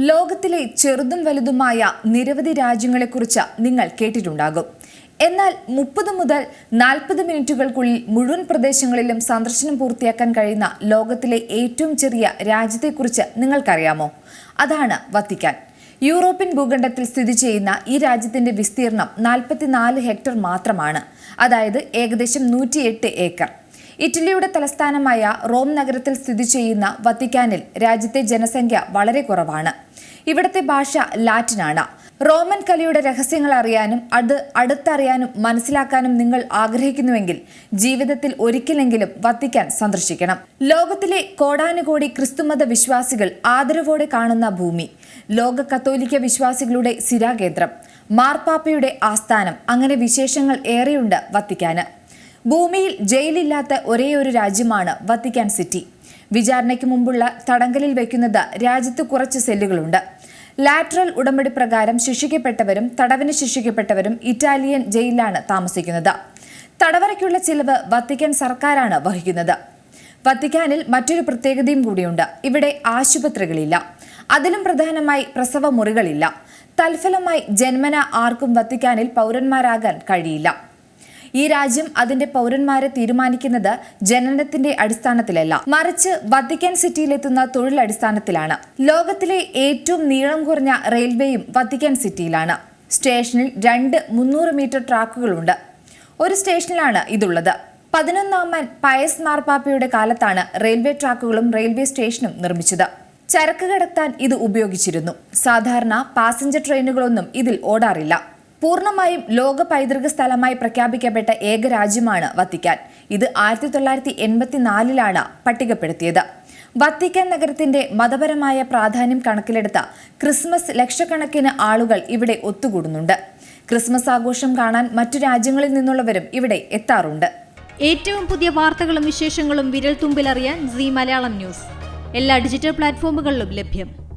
ലോകത്തിലെ ചെറുതും വലുതുമായ നിരവധി രാജ്യങ്ങളെക്കുറിച്ച് നിങ്ങൾ കേട്ടിട്ടുണ്ടാകും. എന്നാൽ മുപ്പത് മുതൽ നാൽപ്പത് മിനിറ്റുകൾക്കുള്ളിൽ മുഴുവൻ പ്രദേശങ്ങളിലും സന്ദർശനം പൂർത്തിയാക്കാൻ കഴിയുന്ന ലോകത്തിലെ ഏറ്റവും ചെറിയ രാജ്യത്തെക്കുറിച്ച് നിങ്ങൾക്കറിയാമോ? അതാണ് വത്തിക്കാൻ. യൂറോപ്യൻ ഭൂഖണ്ഡത്തിൽ സ്ഥിതി ചെയ്യുന്ന ഈ രാജ്യത്തിന്റെ വിസ്തീർണം നാൽപ്പത്തിനാല് ഹെക്ടർ മാത്രമാണ്. അതായത് ഏകദേശം നൂറ്റിയെട്ട് ഏക്കർ. ഇറ്റലിയുടെ തലസ്ഥാനമായ റോം നഗരത്തിൽ സ്ഥിതി ചെയ്യുന്ന വത്തിക്കാനിൽ രാജ്യത്തെ ജനസംഖ്യ വളരെ കുറവാണ്. ഇവിടുത്തെ ഭാഷ ലാറ്റിനാണ്. റോമൻ കലയുടെ രഹസ്യങ്ങൾ അറിയാനും അത് അടുത്തറിയാനും മനസ്സിലാക്കാനും നിങ്ങൾ ആഗ്രഹിക്കുന്നുവെങ്കിൽ ജീവിതത്തിൽ ഒരിക്കലെങ്കിലും വത്തിക്കാൻ സന്ദർശിക്കണം. ലോകത്തിലെ കോടാനുകോടി ക്രിസ്തുമത വിശ്വാസികൾ ആദരവോടെ കാണുന്ന ഭൂമി ലോക കത്തോലിക്ക വിശ്വാസികളുടെ സിരാകേന്ദ്രം മാർപ്പാപ്പയുടെ ആസ്ഥാനം അങ്ങനെ വിശേഷങ്ങൾ ഏറെയുണ്ട് വത്തിക്കാന്. ഭൂമിയിൽ ജയിലില്ലാത്ത ഒരേയൊരു രാജ്യമാണ് വത്തിക്കാൻ സിറ്റി. വിചാരണയ്ക്ക് മുമ്പുള്ള തടങ്കലിൽ വയ്ക്കുന്നത് രാജ്യത്ത് കുറച്ച് സെല്ലുകളുണ്ട്. ലാറ്ററൽ ഉടമ്പടി പ്രകാരം ശിക്ഷിക്കപ്പെട്ടവരും തടവിന് ശിക്ഷിക്കപ്പെട്ടവരും ഇറ്റാലിയൻ ജയിലിലാണ് താമസിക്കുന്നത്. തടവറയ്ക്കുള്ള ചിലവ് വത്തിക്കാൻ സർക്കാരാണ് വഹിക്കുന്നത്. വത്തിക്കാനിൽ മറ്റൊരു പ്രത്യേകതയും കൂടിയുണ്ട്. ഇവിടെ ആശുപത്രികളില്ല. അതിലും പ്രധാനമായി പ്രസവ മുറികളില്ല തൽഫലമായി ജന്മന ആർക്കും വത്തിക്കാനിൽ പൗരന്മാരാകാൻ കഴിയില്ല. ഈ രാജ്യം അതിന്റെ പൗരന്മാരെ തീരുമാനിക്കുന്നത് ജനനത്തിന്റെ അടിസ്ഥാനത്തിലല്ല. മറിച്ച് വത്തിക്കാൻ സിറ്റിയിലെത്തുന്ന തൊഴിലടിസ്ഥാനത്തിലാണ്. ലോകത്തിലെ ഏറ്റവും നീളം കുറഞ്ഞ റെയിൽവേയും വത്തിക്കാൻ സിറ്റിയിലാണ്. സ്റ്റേഷനിൽ രണ്ട് മുന്നൂറ് മീറ്റർ ട്രാക്കുകളുണ്ട്. ഒരു സ്റ്റേഷനിലാണ് ഇതുള്ളത്. പതിനൊന്നാമൻ പയസ് മാർപ്പാപ്പയുടെ കാലത്താണ് റെയിൽവേ ട്രാക്കുകളും റെയിൽവേ സ്റ്റേഷനും നിർമ്മിച്ചത്. ചരക്ക് കടത്താൻ ഇത് ഉപയോഗിച്ചിരുന്നു. സാധാരണ പാസഞ്ചർ ട്രെയിനുകളൊന്നും ഇതിൽ ഓടാറില്ല. പൂർണമായും ലോക പൈതൃക സ്ഥലമായി പ്രഖ്യാപിക്കപ്പെട്ട ഏക രാജ്യമാണ് വത്തിക്കാൻ. ഇത് ആയിരത്തി തൊള്ളായിരത്തി എൺപത്തിനാലിലാണ് പട്ടികപ്പെടുത്തിയത്. വത്തിക്കാൻ നഗരത്തിന്റെ മതപരമായ പ്രാധാന്യം കണക്കിലെടുത്ത ക്രിസ്മസ് ലക്ഷക്കണക്കിന് ആളുകൾ ഇവിടെ ഒത്തുകൂടുന്നുണ്ട്. ക്രിസ്മസ് ആഘോഷം കാണാൻ മറ്റു രാജ്യങ്ങളിൽ നിന്നുള്ളവരും ഇവിടെ എത്താറുണ്ട്. ഏറ്റവും പുതിയ വാർത്തകളും വിശേഷങ്ങളും വിരൽ തുമ്പിലറിയാൻ സി മലയാളം ന്യൂസ്. എല്ലാ ഡിജിറ്റൽ പ്ലാറ്റ്ഫോമുകളിലും ലഭ്യം.